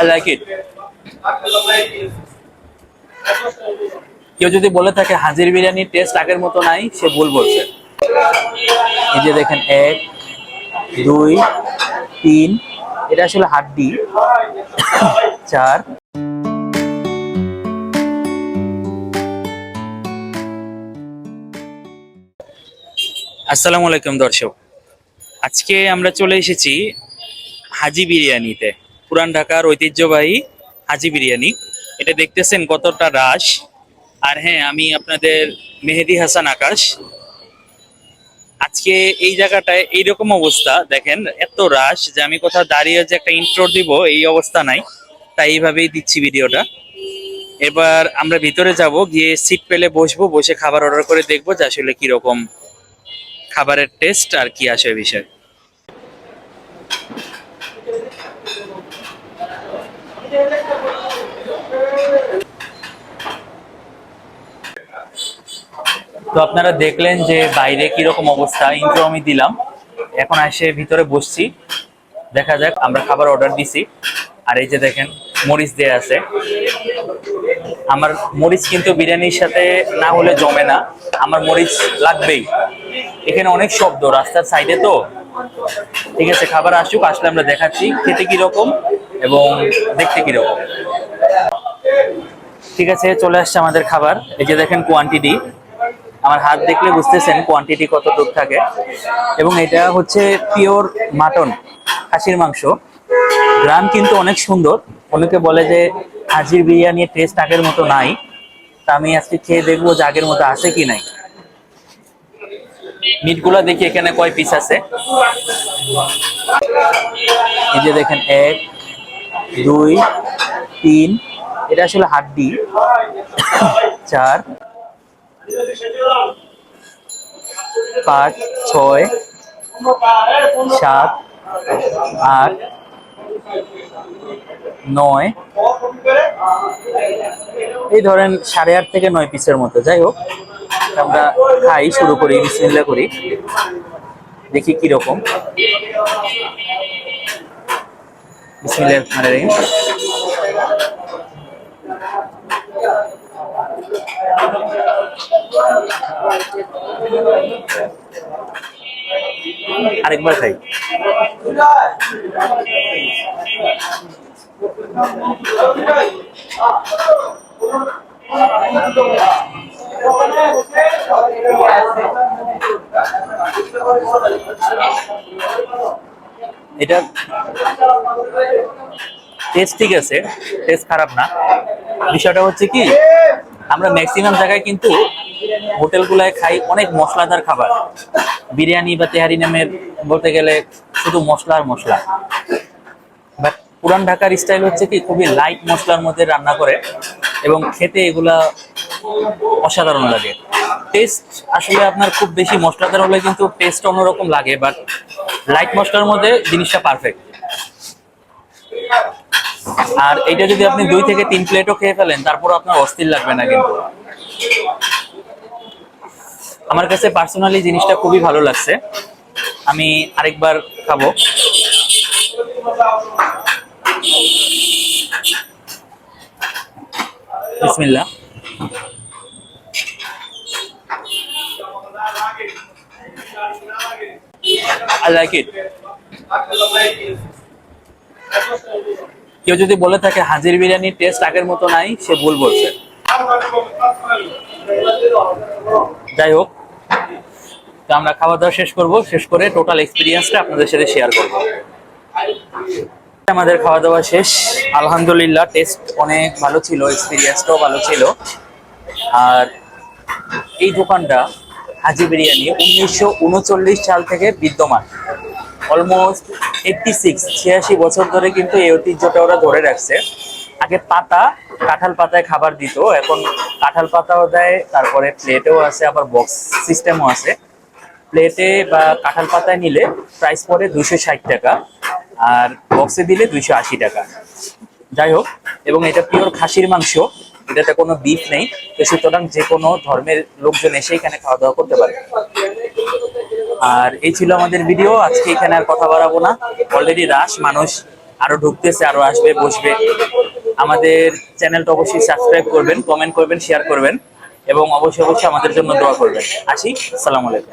I like it. কেউ যদি বলে থাকে হাজির বিরিয়ানির টেস্ট আগের মতো নাই, সে ভুল বলছে। এই যে দেখেন, এক, দুই, তিন, এটা আসলে হাড্ডি। চার। আসসালামু আলাইকুম দর্শক। আজকে আমরা চলে এসেছি হাজি বিরিয়ানিতে। পুরান ঢাকার ঐতিহ্যবাহী হাজি বিরিয়ানি। এটা দেখতেছেন কতটা রাশ। আর হ্যাঁ আমি আপনাদের মেহেদি হাসান আকাশ। আজকে এই জায়গাটায় এইরকম অবস্থা, দেখেন, এত রাশ যে আমি কোথাও দাঁড়িয়ে যে একটা ইন্ট্রো দিব, এই অবস্থা নাই। তাই এইভাবেই দিচ্ছি ভিডিওটা। এবার আমরা ভিতরে যাব, গিয়ে সিট পেলে বসবো, বসে খাবার অর্ডার করে দেখব যে আসলে কীরকম খাবারের টেস্ট আর কি আসে বিষয়। তো আপনারা দেখলেন যে বাইরে কীরকম অবস্থা। ইন্ট্রো আমি দিলাম। এখন এসে ভিতরে বসছি। দেখা যাক, আমরা খাবার অর্ডার দিছি। আর এই যে দেখেন, মরিচ দেয়া আছে। আমার মরিচ কিন্তু বিরিয়ানির সাথে না হলে জমে না। আমার মরিচ লাগবেই। এখানে অনেক শব্দ, রাস্তার সাইডে তো। ঠিক আছে, খাবার আসুক, আসলে আমরা দেখাচ্ছি খেতে কীরকম এবং দেখতে কীরকম। ঠিক আছে, চলে আসছে আমাদের খাবার। এই যে দেখেন কোয়ান্টিটি আমার হাত দেখলে বুঝতেছেন কোয়ান্টিটি কত দূর থাকে। এবং এটা হচ্ছে পিওর মাটন খাসির মাংস। গ্রাম কিন্তু অনেক সুন্দর। অনেকে বলে যে হাজির বিরিয়ানির টেস্ট আগের মতো নাই। তা আমি আজকে খেয়ে দেখব যে আগের মতো আছে কি নাই। মিটগুলো দেখি এখানে কয় পিস আছে। এই যে দেখেন, এক, দুই, তিন। এটা আসলে হাড্ডি। চার পাঁচ, ছয়, সাত, আট, নয়। এই ধরেন সাড়ে আট থেকে নয় পিসের মতো, যাই হোক। আমরা খাই, শুরু করি বিসমিল্লা করি। দেখি কীরকম। বিসমিল্লাহ রহমানির রহিম। আরেকবার খাই। এটা টেস্ট ঠিক আছে টেস্ট খারাপ না। বিষয়টা হচ্ছে কি আমরা ম্যাক্সিমাম জায়গায় কিন্তু হোটেলগুলায় খাই অনেক মশলাদার খাবার। বিরিয়ানি বা তেহারি নামের বলতে গেলে শুধু মশলা আর মশলা। বাট পুরান ঢাকার স্টাইল হচ্ছে কি, খুবই লাইট মশলার মধ্যে রান্না করে এবং খেতে এগুলা অসাধারণ লাগে। টেস্ট আসলে আপনার খুব বেশি মশলাদার হলে কিন্তু টেস্ট অন্যরকম লাগে বাট লাইট মশলার মধ্যে জিনিসটা পারফেক্ট আর এটা যদি আপনি দুই থেকে তিন প্লেটও খেয়ে ফেলেন তারপর আপনার অস্থির লাগবে না কিন্তু। আমার কাছে পার্সোনালি জিনিসটা খুবই ভালো লাগছে। আমি আরেকবার খাব। বিসমিল্লাহ। I like it. কেউ যদি বলে থাকে হাজির বিরিয়ানির টেস্ট আগের মতো নাই, সে ভুল বলছে। যাই হোক, তো আমরা খাওয়া দাওয়া শেষ করব, শেষ করে টোটাল এক্সপিরিয়েন্সটা আপনাদের সাথে শেয়ার করব। আমাদের খাওয়া দাওয়া শেষ। আলহামদুলিল্লাহ টেস্ট অনেক ভালো ছিল এক্সপিরিয়েন্সটাও ভালো ছিল। আর এই দোকানটা হাজি বিরিয়ানি উনিশশো উনচল্লিশ সাল থেকে বিদ্যমান। অলমোস্ট এইটটি সিক্স ছিয়াশি বছর ধরে কিন্তু এই ঐতিহ্যটা ওরা ধরে রাখছে। আগে পাতা, কাঁঠাল পাতায় খাবার দিত, এখন কাঁঠাল পাতাও দেয়, তারপরে প্লেটেও আছে, আবার বক্স সিস্টেমও আছে। প্লেটে বা কাঁঠাল পাতায় নিলে প্রাইস পড়ে দুশো ষাট টাকা, আর বক্সে দিলে দুইশো আশি টাকা। যাই হোক, এবং এটা পিওর খাসির মাংস, এটাতে কোনো বিফ নেই, তো সুতরাং যে কোনো ধর্মের লোকজন এসে এখানে খাওয়া দাওয়া করতে পারে। আর এই ছিল আমাদের ভিডিও আজকে এখানে আর কথা বাড়াবো না। অলরেডি রাশ মানুষ আরও ঢুকতেছে, আরও আসবে, বসবে। আমাদের চ্যানেলটা অবশ্যই সাবস্ক্রাইব করবেন কমেন্ট করবেন শেয়ার করবেন। এবং অবশ্যই অবশ্যই আমাদের জন্য দোয়া করবেন। আসি, সালাম আলাইকুম।